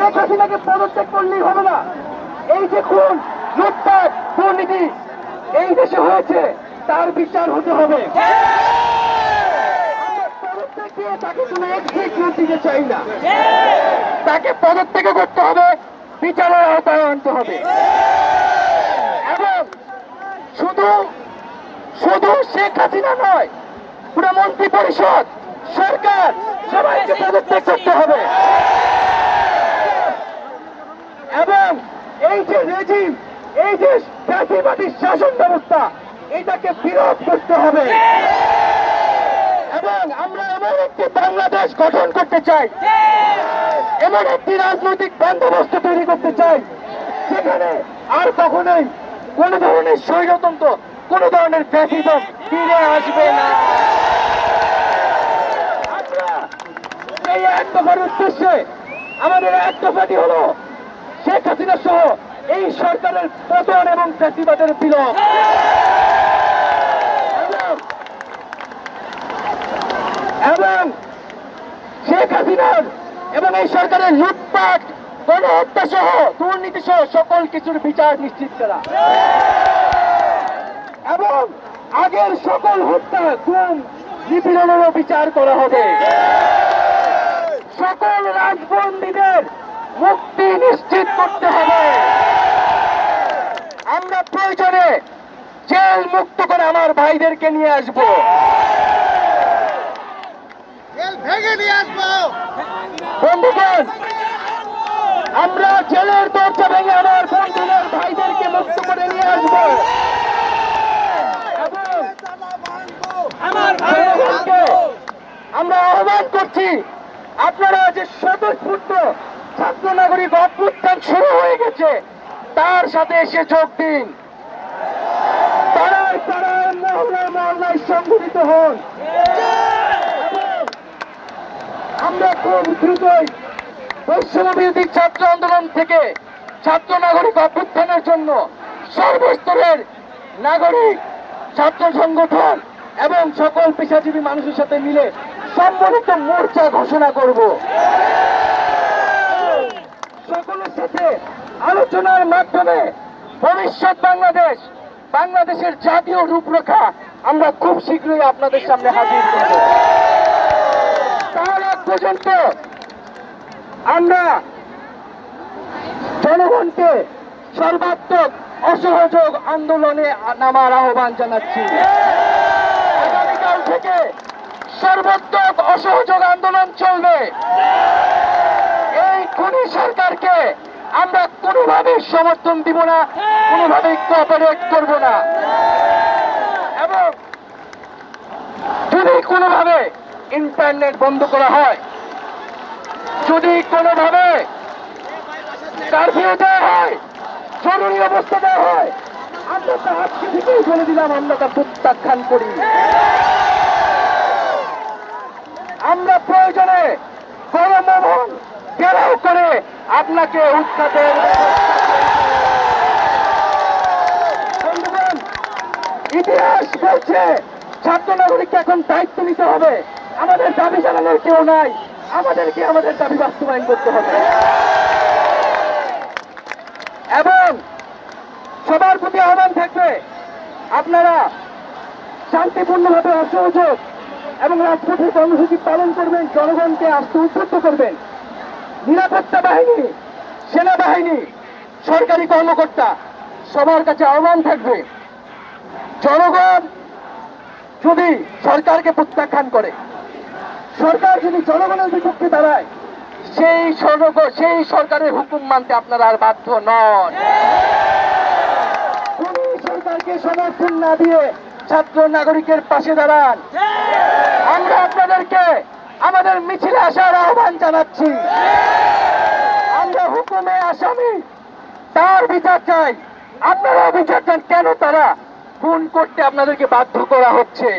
শেখ হাসিনাকে পদত্যাগ করলেই হবে না। এই যে খুন, লুটপাট, দুর্নীতি, এই দেশে হয়েছে, তার বিচার হতে হবে। তাকে কোনো পদত্যাগ করতে হবে, বিচারের আওতায় আনতে হবে। এবং শুধু শুধু শেখ হাসিনা নয়, পুরো মন্ত্রী পরিষদ সরকার, সবাইকে পদত্যাগ করতে হবে এবং এই এই যে ফ্যাসিবাদীর শাসন ব্যবস্থা, এটাকে বিরোধ করতে হবে। এবং আমরা এমন একটি বাংলাদেশ গঠন করতে চাই, এমন একটি রাজনৈতিক বন্দোবস্ত তৈরি করতে চাই, যেখানে আর কখনোই কোন ধরনের স্বৈরতন্ত্র, কোন ধরনের ফ্যাসিজম ফিরে আসবে না। এই এক দফার উদ্দেশ্যে আমাদের এক দফাটি হলো শেখ হাসিনা সহ এই সরকারের পতন এবং ফ্যাসিবাদের এবং এবং শেখ হাসিনার এবং এই সরকারের লুটপাট গণহত্যা সহ দুর্নীতি সহ সকল কিছুর বিচার নিশ্চিত করা। এবং আগের সকল হত্যা, গুম, নিপীড়নেরও বিচার করা হবে। সকল রাজবন্দীদের মুক্তি নিশ্চিত করতে হবে। আমরা প্রয়োজনে জেল মুক্ত করে আমার ভাইদেরকে নিয়ে আসব। ভেঙে নিয়ে আসব। বন্ধুগণ আমরা জেলের দরজা ভেঙে আমার বন্ধুদের ভাইদেরকে মুক্ত করে নিয়ে আসব। আমরা আহ্বান করছি আপনারা যে স্বতঃস্ফূর্ত ছাত্র নাগরিক অভ্যুত্থান শুরু হয়ে গেছে তার সাথে এসে যোগ দিন। সংগঠিত হন। আমরা খুব দ্রুতই বৈষম্যবিরোধী ছাত্র আন্দোলন থেকে ছাত্র নাগরিক অভ্যুত্থানের জন্য সর্বস্তরের নাগরিক, ছাত্র সংগঠন এবং সকল পেশাজীবী মানুষের সাথে মিলে সম্মিলিত মোর্চা ঘোষণা করব সকলের সাথে আলোচনার মাধ্যমে ভবিষ্যৎ বাংলাদেশ, বাংলাদেশের জাতীয় রূপরেখা আমরা খুব শীঘ্রই আপনাদের সামনে হাজির করব। তার আগ পর্যন্ত আমরা জনগণকে সর্বাত্মক অসহযোগ আন্দোলনে নামার আহ্বান জানাচ্ছি। আগামীকাল থেকে সর্বাত্মক অসহযোগ আন্দোলন চলবে। এই খুনি সরকারকে আমরা কোনোভাবেই সমর্থন দিব না, কোনোভাবেই কোঅপারেট করব না। এবং যদি কোনোভাবে ইন্টারনেট বন্ধ করা হয়, যদি কোনোভাবে কারফিউ দেওয়া হয়, জরুরি অবস্থা দেওয়া হয়, আমরা তা আজকে থেকেই বলে দিলাম, আমরা তা প্রত্যাখ্যান করি। আমরা প্রয়োজনে গণভবন ঘেরাও করে আপনাকে উৎখাতের ইতিহাস বলছে ছাত্র নাগরিককে এখন দায়িত্ব নিতে হবে। আমাদের দাবি জানানোর কেউ নাই। আমাদেরকে আমাদের দাবি বাস্তবায়ন করতে হবে। এবং সবার প্রতি আহ্বান থাকবে, আপনারা শান্তিপূর্ণভাবে অসহযোগ এবং রাজপথে কর্মসূচি পালন করবেন, জনগণকে আস্থা উদ্বুদ্ধ করবেন। নিরাপত্তা বাহিনী, সেনাবাহিনী, সরকারি কর্মকর্তা, সবার কাছে আহ্বান থাকবে, জনগণ যদি সরকারকে প্রত্যাখ্যান করে, সরকার যদি জনগণের বিপক্ষে দাঁড়ায়, সেই সেই সরকারের হুকুম মানতে আপনারা আর বাধ্য নন। সরকারকে সমর্থন না দিয়ে ছাত্র নাগরিকের পাশে দাঁড়ান, আমরা আপনাদেরকে আমাদের মিছিলে আসার আহ্বান জানাচ্ছি। আমরা হুকুমে আসামি, তার বিচার চাই। আপনারা বিচার চান কেন তারা? খুন করতে আপনাদেরকে বাধ্য করা হচ্ছে?